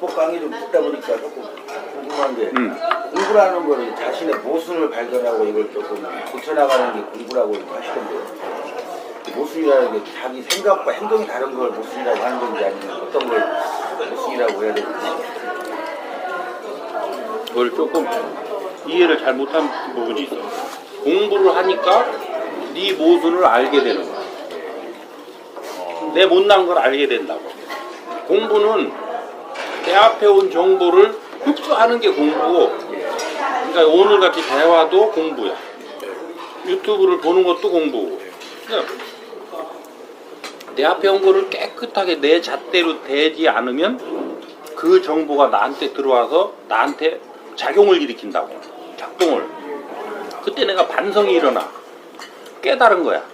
법 강의를 듣다 보니까 조금 궁금한 게 음. 공부라는 거는 자신의 모순을 발견하고 이걸 조금 고쳐나가는 게 공부라고 하시던데요. 모순이라는 게 자기 생각과 행동이 다른 걸 모순이라고 하는 건지 아니면 어떤 걸 모순이라고 해야 되는지 그걸 조금 이해를 잘 못한 부분이 있어. 공부를 하니까 네 모순을 알게 되는 거야. 내 못난 걸 알게 된다고. 공부는 내 앞에 온 정보를 흡수하는 게 공부고, 그러니까 오늘 같이 대화도 공부야. 유튜브를 보는 것도 공부고. 그러니까 내 앞에 온 거를 깨끗하게 내 잣대로 대지 않으면 그 정보가 나한테 들어와서 나한테 작용을 일으킨다고. 작동을. 그때 내가 반성이 일어나. 깨달은 거야.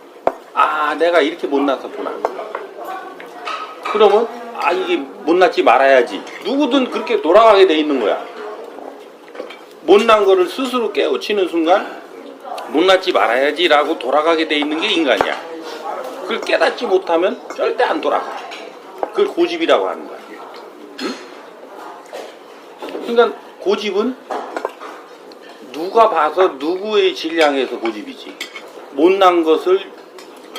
아 내가 이렇게 못났었구나. 그러면 아 이게 못났지 말아야지. 누구든 그렇게 돌아가게 돼 있는 거야. 못난 거를 스스로 깨우치는 순간 못났지 말아야지 라고 돌아가게 돼 있는 게 인간이야. 그걸 깨닫지 못하면 절대 안 돌아가. 그걸 고집이라고 하는 거야. 그러니까 고집은 누가 봐서 누구의 질량에서 고집이지. 못난 것을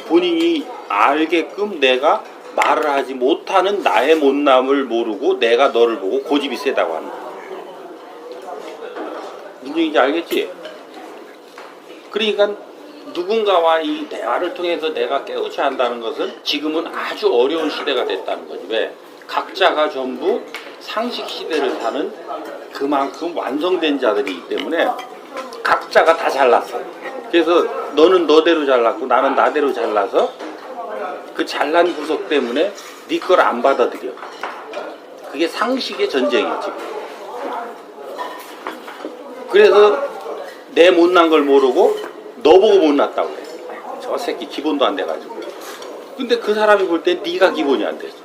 본인이 알게끔 내가 말을 하지 못하는 나의 못남을 모르고 내가 너를 보고 고집이 세다고 한다. 무슨 얘기인지 알겠지? 그러니까 누군가와 이 대화를 통해서 내가 깨우쳐야 한다는 것은 지금은 아주 어려운 시대가 됐다는 거지. 왜? 각자가 전부 상식 시대를 사는 그만큼 완성된 자들이기 때문에 각자가 다 잘났어. 그래서 너는 너대로 잘났고 나는 나대로 잘나서 그 잘난 구석 때문에 네 걸 안 받아들여. 그게 상식의 전쟁이야 지금. 그래서 내 못난 걸 모르고 너 보고 못났다고 해. 저 새끼 기본도 안 돼가지고. 근데 그 사람이 볼 때 네가 기본이 안 됐어.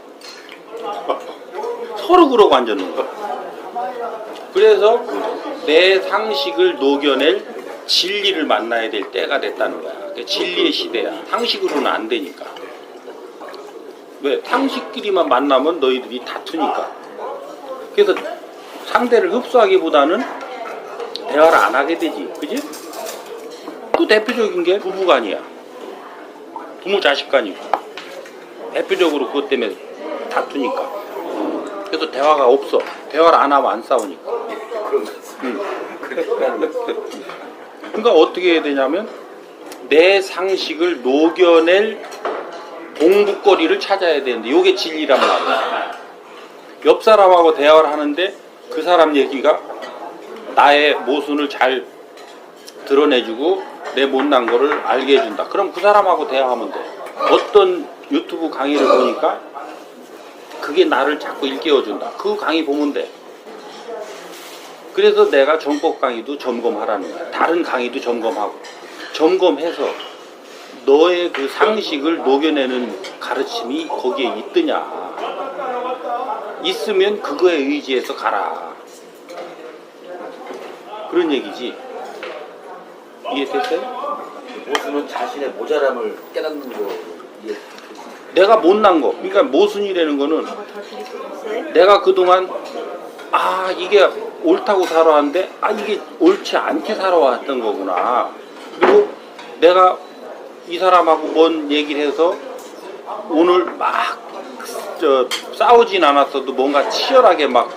서로 그러고 앉았는 거야. 그래서 내 상식을 녹여낼 진리를 만나야 될 때가 됐다는 거야. 그게 진리의 시대야. 상식으로는 안 되니까. 왜? 상식끼리만 만나면 너희들이 다투니까. 그래서 상대를 흡수하기보다는 대화를 안 하게 되지. 그지? 그 대표적인 게 부부간이야. 부모 자식간이고. 대표적으로 그것 때문에 다투니까. 그래서 대화가 없어. 대화를 안 하면 안 싸우니까. 그러니까 어떻게 해야 되냐면 내 상식을 녹여낼 공부거리를 찾아야 되는데 이게 진리란 말이야. 옆 사람하고 대화를 하는데 그 사람 얘기가 나의 모순을 잘 드러내주고 내 못난 거를 알게 해준다. 그럼 그 사람하고 대화하면 돼. 어떤 유튜브 강의를 보니까 그게 나를 자꾸 일깨워준다. 그 강의 보면 돼. 그래서 내가 정법 강의도 점검하라는 거야. 다른 강의도 점검하고. 점검해서 너의 그 상식을 녹여내는 가르침이 거기에 있느냐. 있으면 그거에 의지해서 가라. 그런 얘기지. 이해됐어요? 모순은 자신의 모자람을 깨닫는 거 이게 내가 못난 거. 그러니까 모순이라는 거는 내가 그동안 아 이게 옳다고 살아왔는데 아 이게 옳지 않게 살아왔던 거구나 그리고 내가 이 사람하고 뭔 얘기를 해서 오늘 막 저 싸우진 않았어도 뭔가 치열하게 막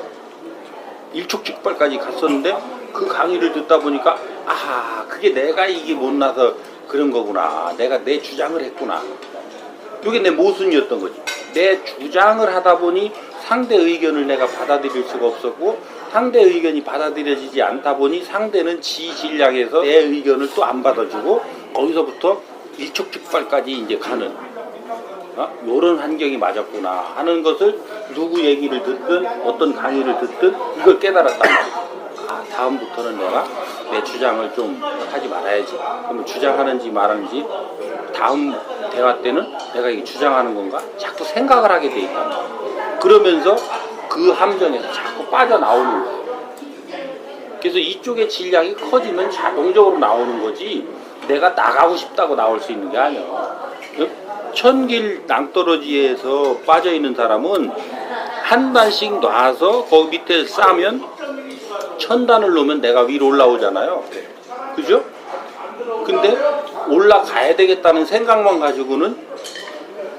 일촉즉발까지 갔었는데 그 강의를 듣다 보니까 아 그게 내가 이게 못나서 그런 거구나 내가 내 주장을 했구나 이게 내 모순이었던 거지. 내 주장을 하다 보니 상대 의견을 내가 받아들일 수가 없었고 상대 의견이 받아들여지지 않다 보니 상대는 지 진량에서 내 의견을 또 안 받아주고 거기서부터 일촉즉발까지 이제 가는 어? 요런 환경이 맞았구나 하는 것을 누구 얘기를 듣든 어떤 강의를 듣든 이걸 말이야. 아, 다음부터는 내가 내 주장을 좀 하지 말아야지. 그러면 주장하는지 말하는지 다음 대화 때는 내가 이게 주장하는 건가? 자꾸 생각을 하게 돼 있단 말이야. 그러면서 그 함정에서 자꾸 빠져나오는 거야. 그래서 이쪽의 질량이 커지면 자동적으로 나오는 거지 내가 나가고 싶다고 나올 수 있는 게 아니야. 천길 낭떠러지에서 빠져 있는 사람은 한 단씩 놔서 거기 밑에 싸면 천 단을 놓으면 내가 위로 올라오잖아요. 그죠? 근데 올라가야 되겠다는 생각만 가지고는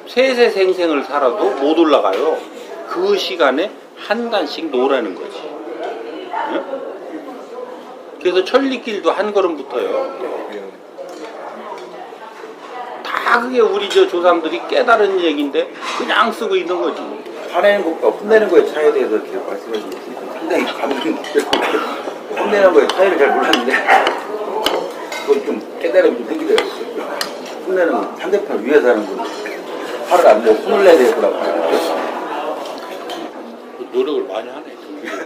세세생생을 살아도 못 올라가요. 그 시간에 한 단씩 놓으라는 거지. 응? 그래서 천리길도 한 걸음 붙어요. 다 그게 우리 저 조상들이 깨달은 얘기인데 그냥 쓰고 있는 거지. 화내는 것과 혼내는 거의 차이에 대해서 이렇게 말씀해 주셨으니까 상당히 감흥이 혼내는 거의 차이를 잘 몰랐는데 그건 좀 깨달음이 좀 생기더라고요. 혼내는 건 상대편을 위해서 하는 건데 화를 안 내고 혼을 내야 되겠구나. 노력을 많이 하네.